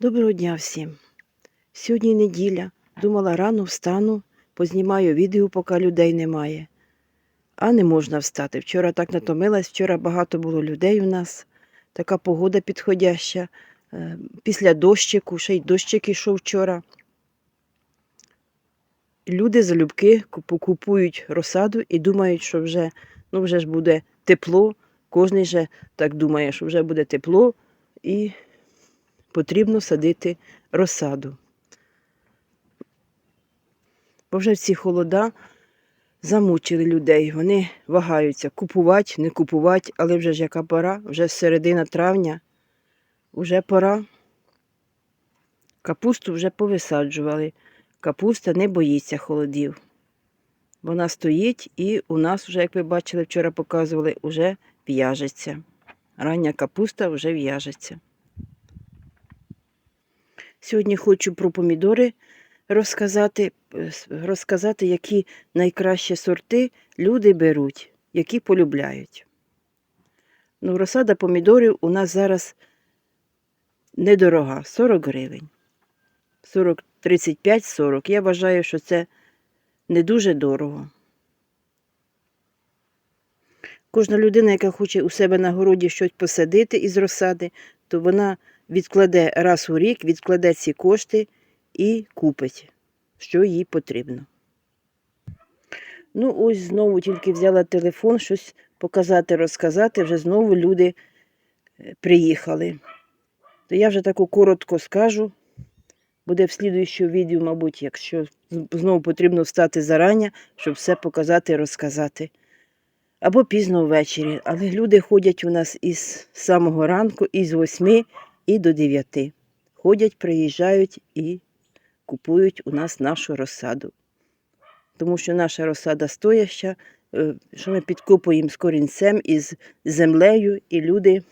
Доброго дня всім. Сьогодні неділя. Думала, рано встану, познімаю відео, поки людей немає. А не можна встати. Вчора так натомилась, вчора багато було людей у нас. Така погода підходяща. Е, Після дощику, ще й дощик ішов вчора. Люди залюбки купують розсаду і думають, що вже, ну, вже ж буде тепло. Кожен же так думає, що вже буде тепло і потрібно садити розсаду. Бо вже ці холода замучили людей. Вони вагаються купувати, не купувати, але вже ж яка пора, вже середина травня, вже пора. Капусту вже повисаджували. Капуста не боїться холодів. Вона стоїть і у нас вже, як ви бачили, вчора показували, вже в'яжеться. Рання капуста вже в'яжеться. Сьогодні хочу про помідори розказати, е, розказати, які найкращі сорти люди беруть, які полюбляють. Ну, розсада помідорів у нас зараз недорога 40 гривень. 40, 35-40. Я вважаю, що це не дуже дорого. Кожна людина, яка хоче у себе на городі щось посадити із розсади, то вона відкладе раз у рік, відкладе ці кошти і купить, що їй потрібно. Ну, ось знову тільки взяла телефон, щось показати, розказати, вже знову люди е, приїхали. То я вже таку коротко скажу. Буде в слідуючому відео, мабуть, якщо знову потрібно встати зарання, щоб все показати розказати. Або пізно ввечері. Але люди ходять у нас із самого ранку, із 8 і до 9. Ходять, приїжджають і купують у нас нашу розсаду. Тому що наша розсада стояща, е, що ми підкопуємо з корінцем із землею, і люди,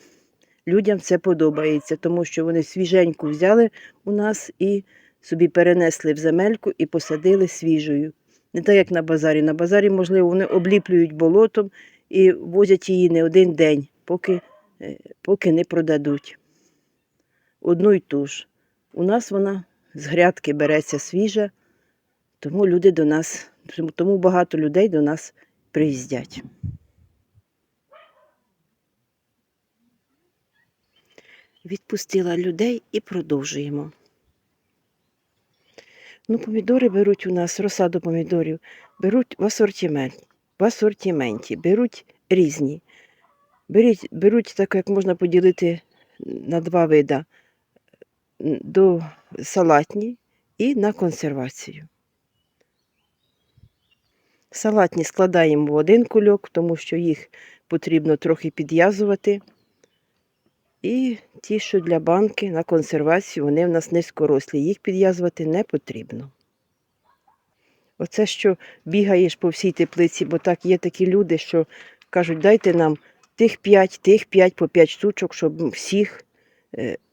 людям це подобається, тому що вони свіженьку взяли у нас і собі перенесли в земельку і посадили свіжою. Не так, як на базарі. На базарі, можливо, вони обліплюють болотом і возять її не один день, поки, е, поки не продадуть. Одну й ту ж. У нас вона з грядки береться свіжа, тому люди до нас, тому- багато людей до нас приїздять. Відпустила людей і продовжуємо. Ну, помідори беруть у нас, розсаду помідорів, беруть в асортимент, в асортименті, беруть різні. Беріть, беруть так, як можна поділити на два вида м, до салатні і на консервацію. Салатні складаємо в один кульок, тому що їх потрібно трохи підв'язувати. І ті, що для банки на консервацію, вони в нас низькорослі. Їх підв'язувати не потрібно. Оце, що бігаєш по всій теплиці, бо так є такі люди, що кажуть, дайте нам тих 5, тих 5 по 5 штучок, щоб всіх,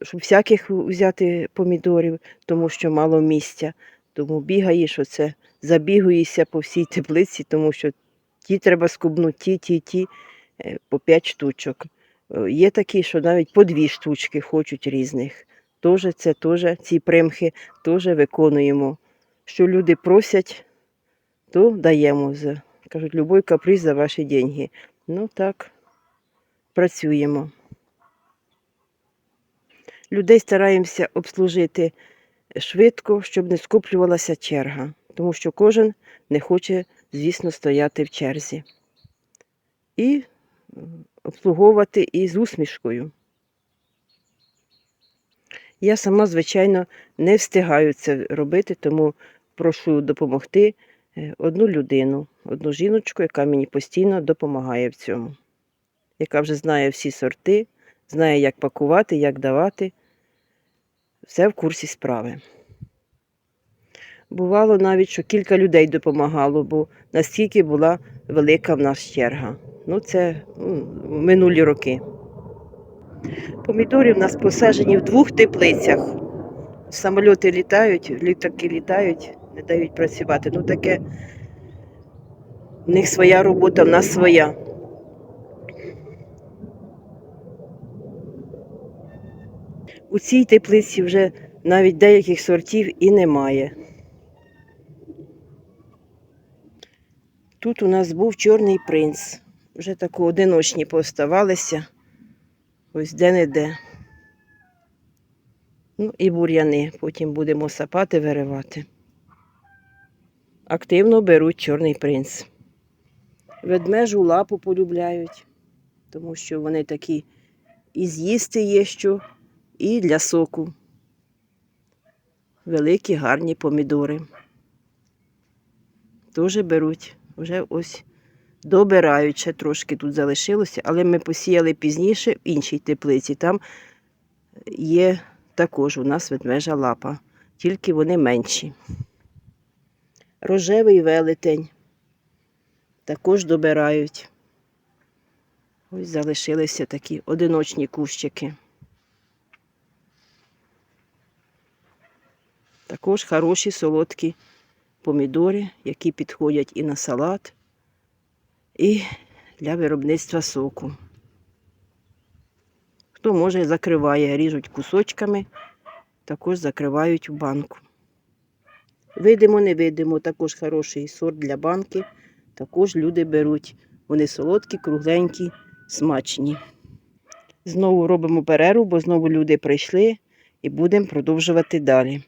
щоб всяких взяти помідорів, тому що мало місця. Тому бігаєш, оце, забігуєшся по всій теплиці, тому що ті треба скубнути, ті, ті, ті е, по 5 штучок. Е, Є такі, що навіть по дві штучки хочуть різних. Тоже це теж, ці примхи теж виконуємо. Що люди просять, то даємо. Кажуть, любой каприз за ваші деньги. Ну так, працюємо. Людей стараємося обслужити швидко, щоб не скоплювалася черга, тому що кожен не хоче, звісно, стояти в черзі. І обслуговувати і з усмішкою. Я сама, звичайно, не встигаю це робити, тому прошу допомогти е, одну людину, одну жіночку, яка мені постійно допомагає в цьому, яка вже знає всі сорти, знає, як пакувати, як давати. Все в курсі справи. Бувало навіть, що кілька людей допомагало, бо настільки була велика в нас черга. Ну, це м, минулі роки. Помідори в нас посаджені в двох теплицях. Самольоти літають, літаки літають, не дають працювати. Ну таке в них своя робота, в нас своя. У цій теплиці вже навіть деяких сортів і немає. Тут у нас був чорний принц. Вже тако одиночні поставалися. Ось де-не-де. Ну і бур'яни. Потім будемо сапати, виривати. Активно беруть чорний принц. Ведмежу лапу полюбляють, тому що вони такі і з'їсти є що, і для соку. Великі гарні помідори. Теж беруть. Вже ось добирають, ще трошки тут залишилося, але ми посіяли пізніше в іншій теплиці. Там є також у нас ведмежа лапа, тільки вони менші. Рожевий велетень також добирають. Ось залишилися такі одиночні кущики. Також хороші солодкі помідори, які підходять і на салат, і для виробництва соку. Хто може, закриває, ріжуть кусочками, також закривають в банку. Видимо, не видимо, також хороший сорт для банки. Також люди беруть. Вони солодкі, кругленькі, смачні. Знову робимо перерву, бо знову люди прийшли і будемо продовжувати далі.